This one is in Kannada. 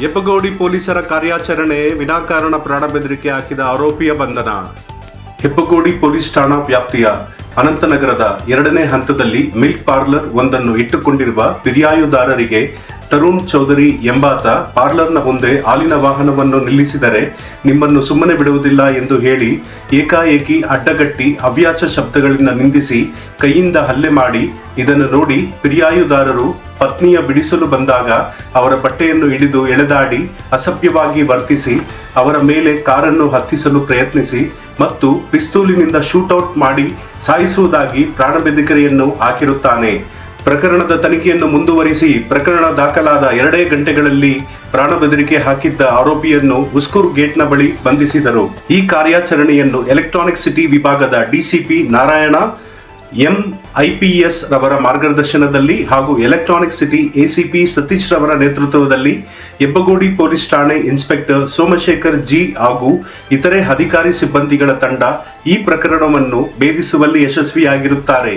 ಹೆಬ್ಬಗೋಡಿ ಪೊಲೀಸರ ಕಾರ್ಯಾಚರಣೆ ವಿನಾಕಾರಣ ಪ್ರಾಣ ಬೆದರಿಕೆ ಹಾಕಿದ ಆರೋಪಿಯ ಬಂಧನ. ಹೆಬ್ಬಗೋಡಿ ಪೊಲೀಸ್ ಠಾಣಾ ವ್ಯಾಪ್ತಿಯ ಅನಂತನಗರದ ಎರಡನೇ ಹಂತದಲ್ಲಿ ಮಿಲ್ಕ್ ಪಾರ್ಲರ್ ಒಂದನ್ನು ಇಟ್ಟುಕೊಂಡಿರುವ ಫಿರ್ಯಾಯುದಾರರಿಗೆ ತರುಣ್ ಚೌಧರಿ ಎಂಬಾತ ಪಾರ್ಲರ್ನ ಮುಂದೆ ಹಾಲಿನ ವಾಹನವನ್ನು ನಿಲ್ಲಿಸಿದರೆ ನಿಮ್ಮನ್ನು ಸುಮ್ಮನೆ ಬಿಡುವುದಿಲ್ಲ ಎಂದು ಹೇಳಿ ಏಕಾಏಕಿ ಅಡ್ಡಗಟ್ಟಿ ಅವ್ಯಾಚ ಶಬ್ದಗಳಿಂದ ನಿಂದಿಸಿ ಕೈಯಿಂದ ಹಲ್ಲೆ ಮಾಡಿ ಇದನ್ನು ನೋಡಿ ಫಿರ್ಯಾಯುದಾರರು ಪತ್ನಿಯ ಬಿಡಿಸಲು ಬಂದಾಗ ಅವರ ಬಟ್ಟೆಯನ್ನು ಹಿಡಿದು ಎಳೆದಾಡಿ ಅಸಭ್ಯವಾಗಿ ವರ್ತಿಸಿ ಅವರ ಮೇಲೆ ಕಾರನ್ನು ಹತ್ತಿಸಲು ಪ್ರಯತ್ನಿಸಿ ಮತ್ತು ಪಿಸ್ತೂಲಿನಿಂದ ಶೂಟೌಟ್ ಮಾಡಿ ಸಾಯಿಸುವುದಾಗಿ ಪ್ರಾಣಬೆದರಿಕೆಯನ್ನು ಹಾಕಿರುತ್ತಾನೆ. ಪ್ರಕರಣದ ತನಿಖೆಯನ್ನು ಮುಂದುವರಿಸಿ ಪ್ರಕರಣ ದಾಖಲಾದ ಎರಡೇ ಗಂಟೆಗಳಲ್ಲಿ ಪ್ರಾಣ ಬೆದರಿಕೆ ಹಾಕಿದ್ದ ಆರೋಪಿಯನ್ನು ಉಸ್ಕೂರ್ ಗೇಟ್ನ ಬಳಿ ಬಂಧಿಸಿದರು. ಈ ಕಾರ್ಯಾಚರಣೆಯನ್ನು ಎಲೆಕ್ಟ್ರಾನಿಕ್ ಸಿಟಿ ವಿಭಾಗದ ಡಿಸಿಪಿ ನಾರಾಯಣ ಎಂ ಐಪಿಎಸ್ ರವರ ಮಾರ್ಗದರ್ಶನದಲ್ಲಿ ಹಾಗೂ ಎಲೆಕ್ಟ್ರಾನಿಕ್ ಸಿಟಿ ಎಸಿಪಿ ಸತೀಶ್ ರವರ ನೇತೃತ್ವದಲ್ಲಿ ಹೆಬ್ಬಗೋಡಿ ಪೊಲೀಸ್ ಠಾಣೆ ಇನ್ಸ್ಪೆಕ್ಟರ್ ಸೋಮಶೇಖರ್ ಜಿ ಹಾಗೂ ಇತರೆ ಅಧಿಕಾರಿ ಸಿಬ್ಬಂದಿಗಳ ತಂಡ ಈ ಪ್ರಕರಣವನ್ನು ಭೇದಿಸುವಲ್ಲಿ ಯಶಸ್ವಿಯಾಗಿರುತ್ತಾರೆ.